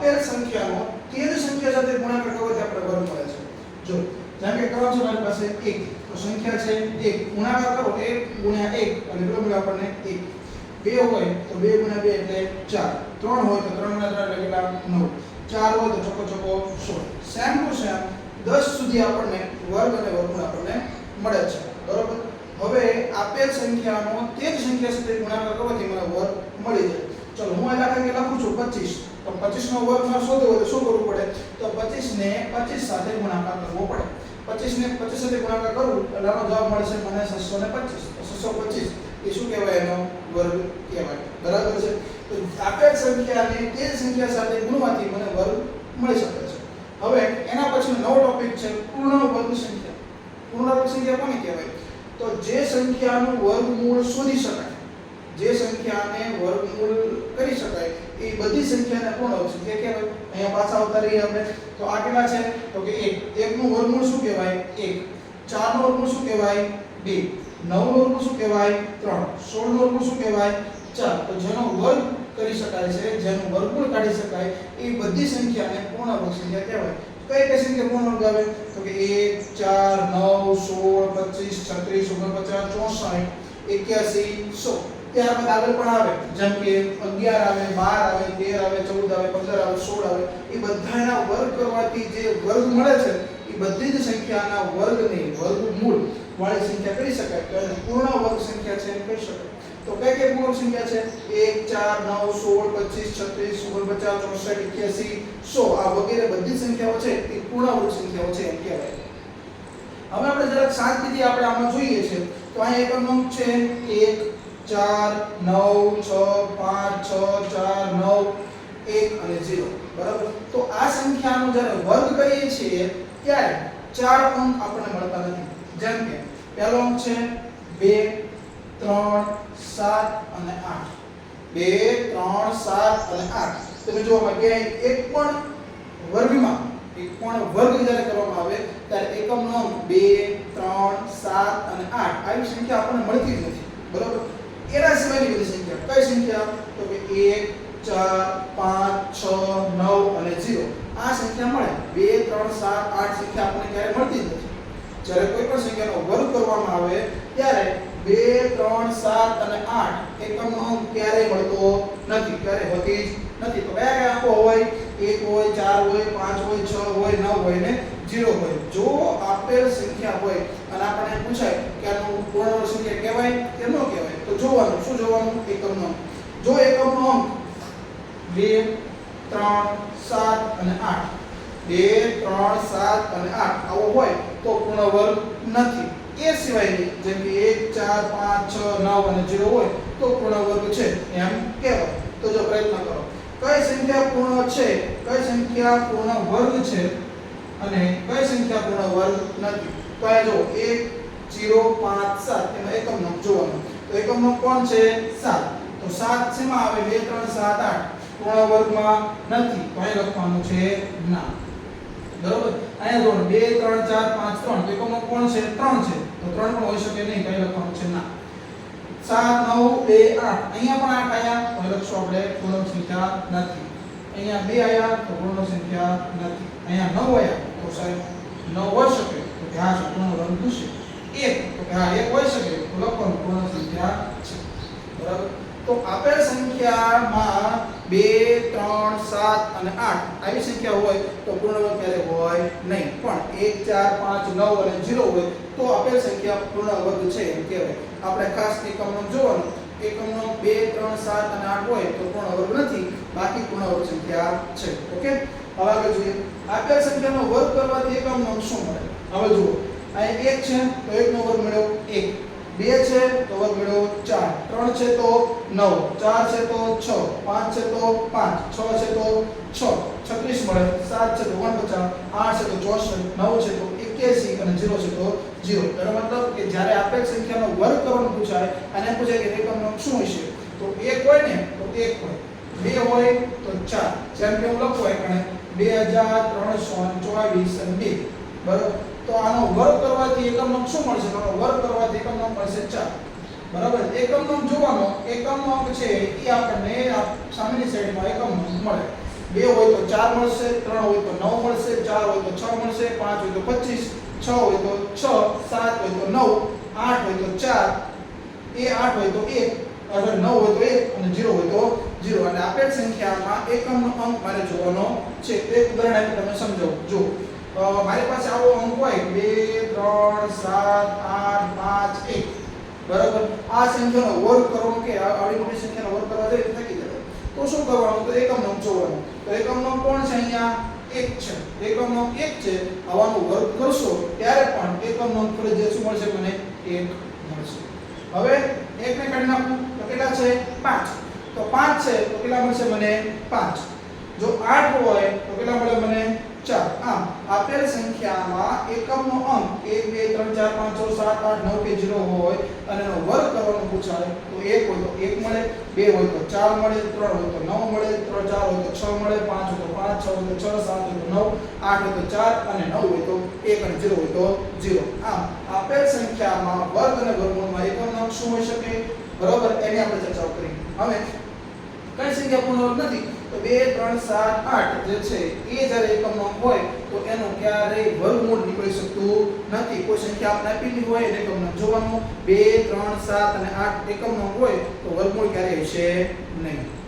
આપેલ સંખ્યાનો તે જ સંખ્યા સાથે ગુણાકાર કરવાથી આપણે વર્ગ મળે છે. જો જેમ કે કરો છો મારી પાસે 1 તો સંખ્યા છે 1 ગુણાકાર કરો 1 ગુણ્યા 1 અને બરાબર આપણને 1 બે હોય તો 2 ગુણ્યા 2 એટલે 4 ત્રણ હોય તો 3 ગુણ્યા 3 એટલે કેટલા? 9 ચાર હોય તો ચોકો ચોકો 16 સેમ ટુ સેમ 10 સુધી આપણને વર્ગ અને વર્ગમૂળ આપણને મળે છે. બરોબર? હવે આપેલ સંખ્યાનો તે જ સંખ્યા સાથે ગુણાકાર કરવાથી મને વર્ગ મળી જાય. ચલો, હું આ દાખલા લખું છું 25 તો 25 નો વર્ગ મારે શોધવો હોય તો શું કરવું પડે? તો 25 ને 25 સાથે ગુણાકાર કરવો પડે. 25 ને 25 સાથે ગુણાકાર કરું એટલે આનો જવાબ મળશે મને 625 તો 625 એ શું કહેવાય એનો વર્ગ કહેવાય? બરાબર છે? તો આપેલ સંખ્યાને તે સંખ્યા સાથે ગુણવાથી મને વર્ગ મળી શકે છે. હવે એના પછી નવો ટોપિક છે, પૂર્ણ વર્ગ સંખ્યા. પૂર્ણ વર્ગ સંખ્યા કોને કહેવાય? તો જે સંખ્યાનું વર્ગમૂળ શોધી શકાય. જે સંખ્યાને વર્ગમૂળ કરી શકાય. એ બધી સંખ્યાને પૂર્ણ વર્ગ સંખ્યા કહેવાય અહીંયા પાછા આવતા રહીએ આપણે, તો આ કેટલા છે? તો કે 1 1 નું વર્ગમૂળ શું કહેવાય? 1 4 નું વર્ગમૂળ શું કહેવાય? 2 9 નું વર્ગમૂળ શું કહેવાય? 3 16 નું વર્ગમૂળ શું કહેવાય? 4 તો જેનો વર્ગ કરી શકાય છે, જેનું વર્ગમૂળ કાઢી શકાય, એ બધી સંખ્યાને પૂર્ણ વર્ગ સંખ્યા કહેવાય? કઈ કઈ સંખ્યા પૂર્ણ વર્ગ આવે? તો કે 1 4 9 16 25 36 49 64 81 100 ત્યારબાદ આગળ પણ આવે. જેમ કે 11 આવે 12 આવે 13 આવે 14 આવે 15 આવે 16 આવે. એ બધાના વર્ગ કરવાથી જે વર્ગ મળે છે, એ બધી જ સંખ્યાના વર્ગને વર્ગમૂળ વાળી સંખ્યા કરી શકાય. તો એને પૂર્ણ વર્ગ સંખ્યા છે એમ કહી શકાય. તો કઈ કઈ પૂર્ણ સંખ્યા છે? 1 4 9 16 25 36 49 64 81 100 આ વગેરે બધી સંખ્યાઓ છે, એ પૂર્ણ વર્ગ સંખ્યાઓ છે એમ કહેવાય. હવે આપણે જરાક શાંતિથી આપણે આમાં જોઈએ છે. તો અહીંયા એક અંક છે 1 4 9 6 5 6 4 9 1 અને ઝીરો. બરાબર? તો આ સંખ્યાનો જ્યારે વર્ગ કરીએ છીએ, ત્યારે ચાર અંક આપણને મળતા નથી. જેમ કે, પહેલો અંક છે 2 3 7 અને 8 2 3 7 અને આઠ. તમે જો આમાં એક પણ વર્ગમાં, એક પણ વર્ગ જ્યારે કરવામાં આવે, ત્યારે એકમનો અંક 2 3 7 અને આઠ. આવી સંખ્યા આપણને મળતી જ નથી. બરાબર? એના સિવાયની બધી સંખ્યા. કઈ સંખ્યા? તો કે 1 4 5 6 9 અને 0 આ સંખ્યા મળે. 2 3 7 8 સંખ્યા આપણને ક્યારે મળતી નથી. જ્યારે કોઈ પણ સંખ્યાનો વર્ગ કરવામાં આવે, ત્યારે 2 3 7 અને 8 એકમનો અંક ક્યારેય મળતો નથી. ક્યારે હોતી જ નથી. તો કયા કયા અંકો હોય 1 હોય 4 હોય 5 હોય 6 હોય 9 હોય ને 0 હોય. જો આપેલ સંખ્યા હોય, અને આપણને પૂછાય કે આનું પૂર્ણ વર્ગ સંખ્યા કહેવાય કે ન કહેવાય તો જોવાનું, શું જોવાનું? એકમનો જો એકમનો અંક 2 3 7 અને 8 2 3 7 અને 8 આવો હોય તો પૂર્ણ વર્ગ નથી. એ સિવાયની જેમ કે 1 4 5 6 9 અને 0 હોય તો પૂર્ણ વર્ગ છે એમ કહેવાય. તો જો પ્રયત્ન કરો. કઈ સંખ્યા પૂર્ણ છે? કઈ સંખ્યા પૂર્ણ વર્ગ છે? અને કઈ સંખ્યા પૂર્ણ વર્ગ નથી? તો આ જો 1 0 5 7 એમાં એકમ નંબર જોવાનો. તો એકમ કોણ છે? 7 તો 7 શેમાં આવે? 2 3 7 8 પૂર્ણ વર્ગમાં નથી. તો અહીં લખવાનું છે ના બરોબર? અહીંયા જો 2 3 4 5 3 તો એકમનો કોણ છે? 3 છે. તો 3 પણ હોઈ શકે નહીં કઈ લખવાનું છે ના. 7 9 2 8 અહીંયા પણ 8 આયા? તો લખશું આપણે પૂર્ણ સંખ્યા નથી. અહીંયા 2 આયા, તો પૂર્ણ સંખ્યા નથી. અહીંયા 9 આયા. તો સાહેબ 9 હોઈ શકે. તો ધ્યાન પૂર્ણ વર્ગ થશે. 1 તો કે હા એક હોઈ શકે. લખવાનું પૂર્ણ સંખ્યા છે? બરાબર? તો આપેલ સંખ્યામાં 2 3 7 અને આઠ આવી સંખ્યા હોય તો પૂર્ણ ક્યારે હોય? નહીં. પણ 1 4 5 9 અને ઝીરો હોય તો આપેલ સંખ્યા પૂર્ણ છે એમ કહેવાય. આપણે ખાસ એકમનો જોવાનું. એકમનો 2 3 7 અને આઠ હોય તો પૂર્ણ નથી. બાકી પૂર્ણ સંખ્યા છે. ઓકે? હવે આગળ જોઈએ. આપેલ સંખ્યાનો વર્ગ કરવાથી એકમનો શું મળે? હવે જુઓ. અહીં એક છે તો એક નો વર્ગ મળ્યો 1 બે છે તો વર્ગ મળ્યો 4 ત્રણ છે તો 9 ચાર છે તો 6 પાંચ છે તો 5 છ છે તો 6 36 મળે 7 છે તો 49 8 છે તો 64 9 છે તો 81 અને 0 છે તો 0 એનો મતલબ કે જ્યારે આપેલ સંખ્યાનો વર્ગ કરવાનું પૂછાય અને પૂછાય કે એકમનો શું હશે તો 1 હોય ને તો 1 હોય બે હોય તો 4 જેમ કે હું લખું એકણે 2324 અને 2 બરાબર તો આનો વર્ગ કરવાથી એકમ અંક શું મળશે તો આનો વર્ગ કરવાથી એકમ અંક મળશે 4 બરાબર એકમ અંક જોવાનો એકમ અંક છે એ આપણને સામેની સાઈડમાં એકમ મળે બે હોય તો ચાર મળશે ત્રણ હોય તો નવ મળશે ચાર હોય તો છ મળશે પાંચ હોય તો પચીસ છ હોય તો છ સાત હોય તો નવ આઠ હોય તો ચાર એ આઠ હોય તો એક અથવા નવ હોય તો એક અને જીરો હોય તો જીરો અને આપેલ સંખ્યામાં એકમનો અંક મારે જોવાનો છે એક ઉદાહરણ આપી તમે સમજો જો મારી પાસે આવો અંક હોય. બે, ત્રણ, સાત, આઠ, પાંચ, એક. બરાબર? આ સંખ્યાનો વર્ગ કરો કે આવી મોટી સંખ્યાનો વર્ગ કરવા જોઈએ થકી જાય તો શું કરવાનું? તો એકમ અંક જોવાનો. તો એકમ અંક કોણ છે અહીંયા? એક છે. એકમ અંક એક છે. આવાનો વર્ગ કરશો ત્યારે પણ એકમ અંક ફરજિયાત શું મળશે? મને એક મળશે. હવે એકને કાઢી નાખું. તો કેટલા છે? પાંચ. તો પાંચ છે. તો કેટલા મળશે? મને પાંચ. જો આઠ હોય, તો કેટલા મળે? મને ચાર આમ આપેલ સંખ્યામાં એકમનો અંક એક બે ત્રણ ચાર પાંચ છ સાત આઠ નવ કે જીરો હોય અને એનો વર્ગ કરવાનો પૂછાય તો એક હોય તો એક મળે બે હોય તો ચાર મળે ત્રણ હોય તો નવ મળે ત્રણ ચાર હોય તો છ મળે પાંચ હોય તો પાંચ છ હોય તો છ સાત હોય તો નવ આઠ હોય તો ચાર અને નવ હોય તો એક અને જીરો હોય તો જીરો આમ આપેલ સંખ્યામાં વર્ગ અને વર્ગમૂળમાં એકમનો અંક શું હોઈ શકે બરોબર એની આપણે ચર્ચાઓ કરી હવે કઈ સંખ્યા પૂર્ણ નથી તો બે, ત્રણ, સાત, આઠ જે છે, એ જ્યારે એકમમાં હોય, તો એનો ક્યારેય વર્ગમૂળ નીકળી શકતું નથી. કોઈ સંખ્યા આપણે આપેલી હોય એને તમને જોવાનું જોવાનો. બે, ત્રણ, સાત અને આઠ એકમમાં હોય, તો વર્ગમૂળ ક્યારેય હશે નહીં.